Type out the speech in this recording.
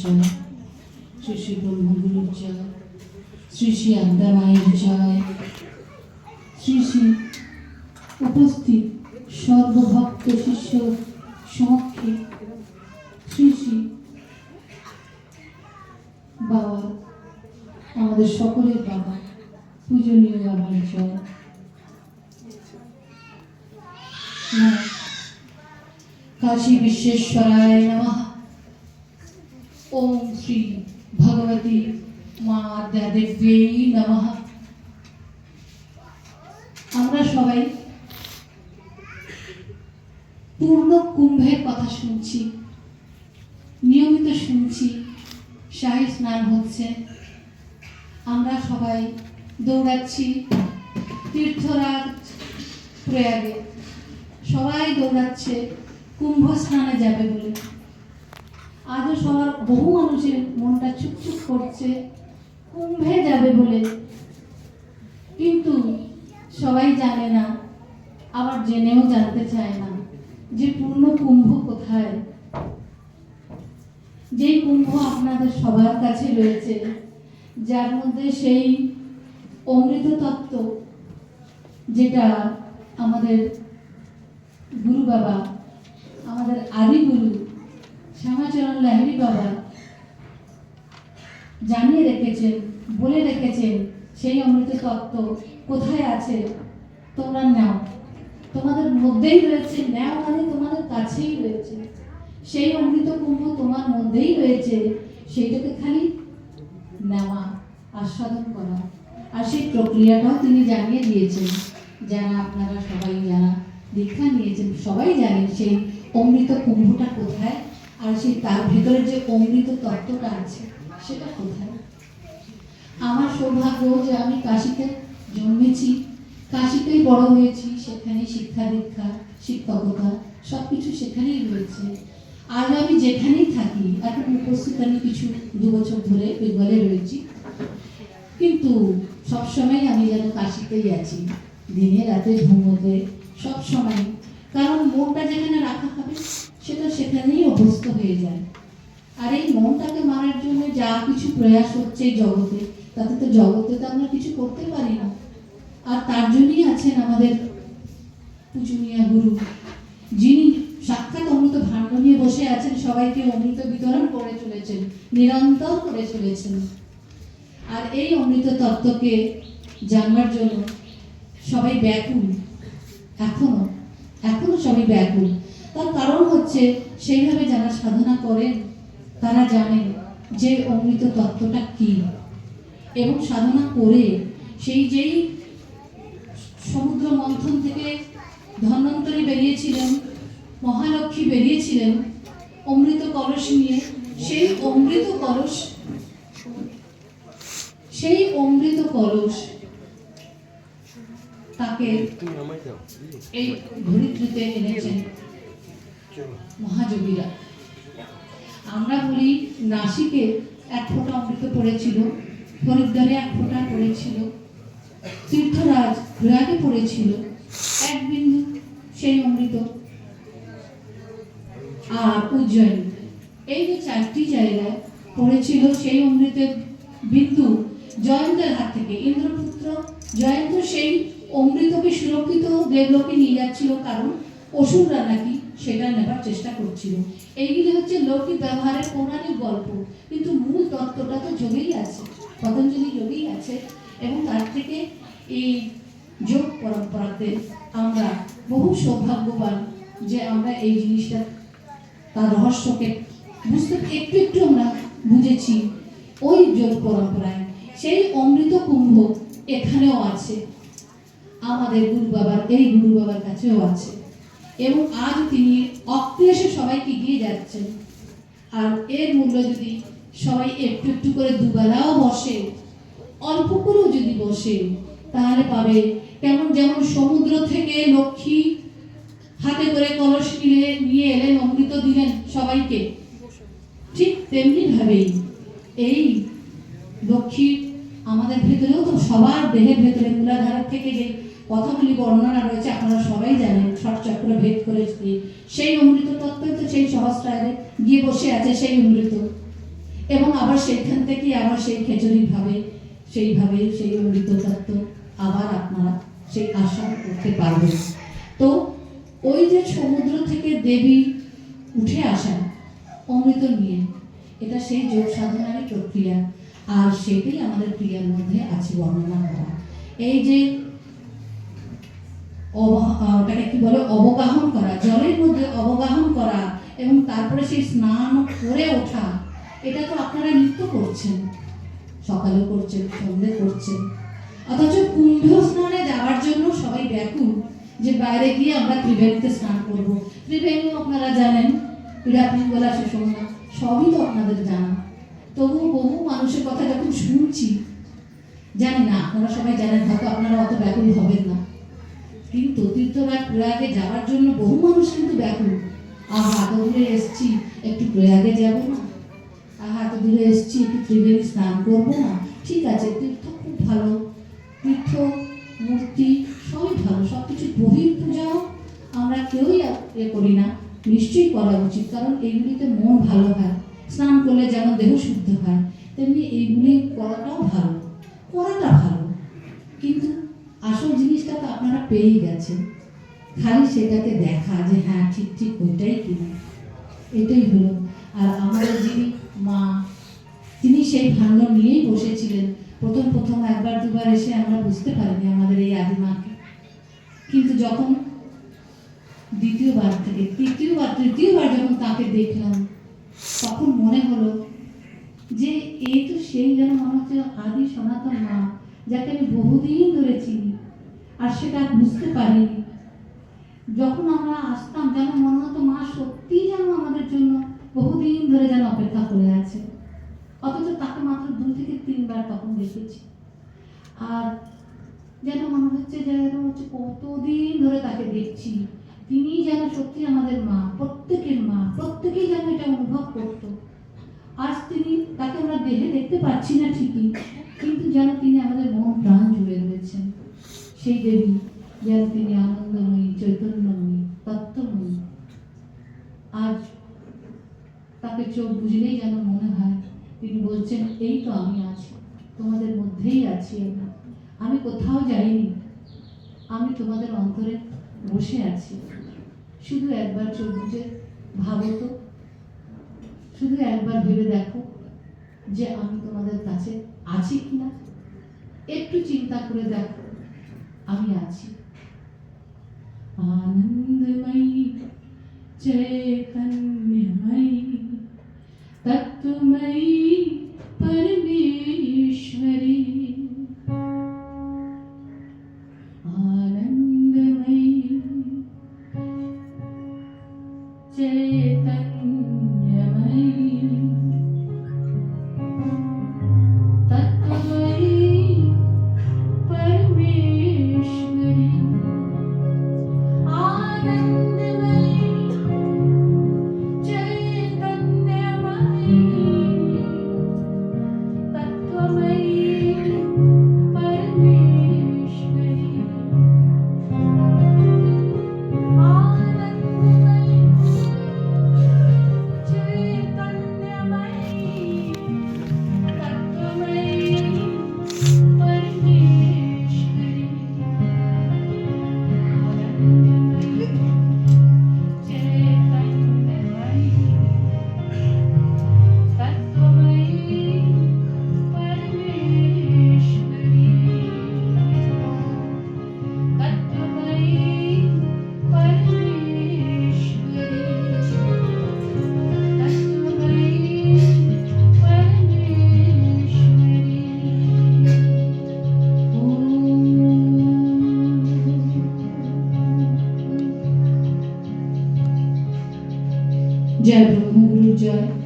জয় শ্রী শ্রী ব্রহ্মগুরুর জয় শ্রী শ্রী আদ্যা মায়ের জয় শ্রী শ্রী উপস্থিত সর্বভক্ত শিষ্য সমক্ষে, শ্রী শ্রী বাবা, আমাদের সকলের বাবা, পূজনীয় বাবার জয়। কাশী বিশ্বেশ্বরায় নমঃ ওম শ্রী ভগবতী মা নমঃ আমরা সবাই পূর্ণ কুম্ভের কথা শুনছি, নিয়মিত শুনছি, শাহী স্নান হচ্ছে। আমরা সবাই দৌড়াচ্ছি তীর্থরাজ প্রয়াগে। সবাই দৌড়াচ্ছে, কুম্ভ স্নানে যাবে বলে। আজও সবার বহু মানুষের মনটা চুপচুপ করছে। কুম্ভে যাবে বলে। কিন্তু সবাই জানে না, আবার জেনেও জানতে চায় না যে পূর্ণ কুম্ভ কোথায়। যেই কুম্ভ আপনাদের সবার কাছে রয়েছে, যার মধ্যে সেই অমৃত তত্ত্ব যেটা আমাদের গুরু বাবা, আমাদের আদি গুরু শ্যামাচরণ লাহিড়ী বাবা জানিয়ে রেখেছেন, বলে রেখেছেন সেই অমৃত তত্ত্ব কোথায় আছে? তোমরা নাও। তোমাদের মধ্যেই রয়েছে, নাও মানে তোমাদের কাছেই রয়েছে। সেই অমৃত কুম্ভ তোমার মধ্যেই রয়েছে, সেইটাকে খালি নেওয়া আস্বাদন করা। আর সেই প্রক্রিয়াটাও তিনি জানিয়ে দিয়েছেন। যারা আপনারা সবাই যারা দীক্ষা নিয়েছেন, সবাই জানেন সেই অমৃত কুম্ভটা কোথায় আর সেই তার ভেতরে যে অমৃত তত্ত্বটা আছে। সেটা কোথায়? আমার সৌভাগ্য যে আমি কাশিতে জন্মেছি। কাশিতেই বড় হয়েছি সেখানে শিক্ষা দীক্ষা, শিক্ষকতা সব কিছু সেখানেই রয়েছে। আজ আমি যেখানেই থাকি, এখন উপস্থিত আমি কিছু দু বছর ধরে বেঙ্গলে রয়েছি। কিন্তু সবসময় আমি যেন কাশিতেই আছি। দিনে রাতে ঘুমোতে, সবসময়। কারণ মনটা যেখানে রাখা হবে, সেটা সেখানেই অভ্যস্ত হয়ে যায়। আর এই মনটাকে মারার জন্য যা কিছু প্রয়াস হচ্ছে জগতে, তাতে তো জগতে তো আমরা কিছু করতে পারি না। আর তার জন্যই আছেন আমাদের পূজনীয় গুরু। যিনি সাক্ষাৎ অমৃত ভাণ্ড নিয়ে বসে আছেন, সবাইকে অমৃত বিতরণ করে চলেছেন, নিরন্তর করে চলেছেন। আর এই অমৃত তত্ত্বকে জানবার জন্য সবাই ব্যাকুল, এখনও এখনও সবাই ব্যাকুল। তার কারণ হচ্ছে, সেইভাবে যারা সাধনা করেন তারা জানেন যে অমৃত তত্ত্বটা কি। এবং সাধনা করে সেই যেই সমুদ্র মন্থন থেকে ধন্বন্তরী বেরিয়েছিলেন, মহালক্ষ্মী বেরিয়েছিলেন, অমৃত কলস নিয়ে, সেই অমৃত কলস, সেই অমৃত কলস তাকে এই ধরিত্রীতে এনেছেন মহাযোগীরা। আমরা বলি নাসিকে এক ফোঁটা অমৃত পড়েছিল হরিদ্বারে এক ফোঁটা পড়েছিল, তীর্থরাজ প্রয়াগে পড়েছিল, এক বিন্দু সেই অমৃত আর উজ্জয়িনী এই যে চারটি জায়গায় পড়েছিল সেই অমৃতের বিন্দু জয়ন্তের হাত থেকে। ইন্দ্রপুত্র জয়ন্ত সেই অমৃতকে সুরক্ষিত দেবলোকে নিয়ে যাচ্ছিল, কারণ অসুররা নাকি সেটা নেবার চেষ্টা করছিল। এইগুলি হচ্ছে লৌকিক ব্যবহারের পৌরাণিক গল্প, কিন্তু মূল তত্ত্বটা তো যোগেই আছে, পতঞ্জলি যোগেই আছে, এবং তার থেকে এই যোগ পরম্পরাতে আমরা বহু সৌভাগ্যবান যে আমরা এই জিনিসটা, তার রহস্যকে বুঝতে একটু একটু আমরা বুঝেছি ওই যোগ পরম্পরায়। সেই অমৃত কুম্ভ এখানেও আছে, আমাদের গুরু বাবার এই গুরু বাবার কাছেও আছে। এবং আজ তিনি অক্লেশে সবাইকে দিয়ে যাচ্ছেন। আর এর মূল্য যদি সবাই একটু একটু করে দুবেলাও বসে, অল্প করেও যদি বসে, তাহলে পাবে কেমন যেমন সমুদ্র থেকে লক্ষ্মী হাতে করে কলস নিয়ে নিয়ে এলেন, অমৃত দিলেন সবাইকে। ঠিক তেমনি ভাবেই এই লক্ষ্মী আমাদের ভেতরেও তো সবার দেহের ভেতরে মূলাধার থেকে যে কথাগুলি বর্ণনা রয়েছে, আপনারা সবাই জানেন চক্র ভেদ করে সেই অমৃত তত্ত্বই তো সেই সহস্রারে গিয়ে বসে আছে সেই অমৃত। এবং আবার সেইখান থেকে আবার সেই খেচুরি ভাবে সেইভাবে সেই অমৃত তত্ত্ব আবার আপনারা সেই আশা করতে পারবেন। তো ওই যে সমুদ্র থেকে দেবী উঠে আসা অমৃত নিয়ে, এটা সেই যোগ সাধনারই প্রক্রিয়া। আর সেটাই আমাদের ক্রিয়ার মধ্যে আছে বর্ণনা করা। এই যে ওটাকে কি বলে? অবগাহন করা, জলের মধ্যে অবগাহন করা এবং তারপরে সেই স্নান করে ওঠা, এটা তো আপনারা নিত্য করছেন। সকালেও করছেন, সন্ধ্যে করছেন। অথচ কুম্ভ স্নানে যাওয়ার জন্য সবাই ব্যাকুল যে বাইরে গিয়ে আমরা ত্রিবেণীতে স্নান করব। ত্রিবেণীও আপনারা জানেন পিড়াপিঙ্গলা সুষমা, সবই তো আপনাদের জানা। তবুও বহু মানুষের কথা যখন শুনছি, জানি না, আপনারা সবাই জানেন, হয়তো আপনারা অত ব্যাকুল হবেন না। কিন্তু তীর্থরাজ প্রয়াগে যাওয়ার জন্য বহু মানুষ কিন্তু ব্যাকুল। আহা দূরে এসছি, একটু প্রয়াগে যাব না? আহা, এত দূরে এসছি, একটু ত্রিবেণী স্নান করব না? ঠিক আছে, তীর্থ খুব ভালো। তীর্থ, মূর্তি, সবই ভালো সব কিছু বহির পূজাও আমরা কেউই এ করি না। নিশ্চয়ই করা উচিত, কারণ এইগুলিতে মন ভালো হয়। স্নান করলে যেন দেহ শুদ্ধ হয়। তেমনি এইগুলি করাটাও ভালো। করাটা ভালো কিন্তু আসল জিনিসটা তো আপনারা পেয়েই গেছেন। খালি সেটাকে দেখা যে হ্যাঁ ঠিক ঠিক ওইটাই কিনা। এটাই হলো। আর আমাদের যিনি মা, তিনি সেই ভাণ্ড নিয়েই বসেছিলেন। প্রথম প্রথম একবার, দুবার এসে আমরা বুঝতে পারিনি আমাদের এই আদিমাকে কিন্তু যখন দ্বিতীয়বার থেকে, তৃতীয়বার তৃতীয়বার যখন তাকে দেখলাম, তখন মনে হলো যে এই তো সেই যেন হচ্ছে আদি সনাতন মা, যাকে আমি বহুদিন ধরে চিনি। আর সেটা বুঝতে পারিনি। যখন আমরা আসতাম, যেন মনে হতো মা সত্যিই যেন আমাদের জন্য বহুদিন ধরে যেন অপেক্ষা করে আছে। অথচ তাকে মাত্র দু থেকে তিনবার তখন দেখেছি। আর যেন মনে হচ্ছে যেন হচ্ছে কতদিন ধরে তাকে দেখছি। তিনি যেন সত্যি আমাদের মা, প্রত্যেকের মা, প্রত্যেকেই যেন এটা অনুভব করত। আজ তিনি তাকে আমরা দেহে দেখতে পাচ্ছি না ঠিকই কিন্তু যেন তিনি আমাদের মন প্রাণ জুড়ে রয়েছেন সেই দেবী যেন তিনি আনন্দময়ী চৈতন্যময়ী তত্ত্বময়ী আজ তাকে চোখ বুঝলেই যেন মনে হয় তিনি বলছেন এই তো আমি আছি তোমাদের মধ্যেই আছি আমি আমি কোথাও যাইনি আমি তোমাদের অন্তরে বসে আছি শুধু একবার চোখ বুঝে ভাবো তো শুধু একবার ভেবে দেখো যে আমি তোমাদের কাছে আছি কিনা একটু চিন্তা করে দেখো আমি আছি आनंदमयी चैतन्यमयी तत्वमयी परमेश्वरी dia.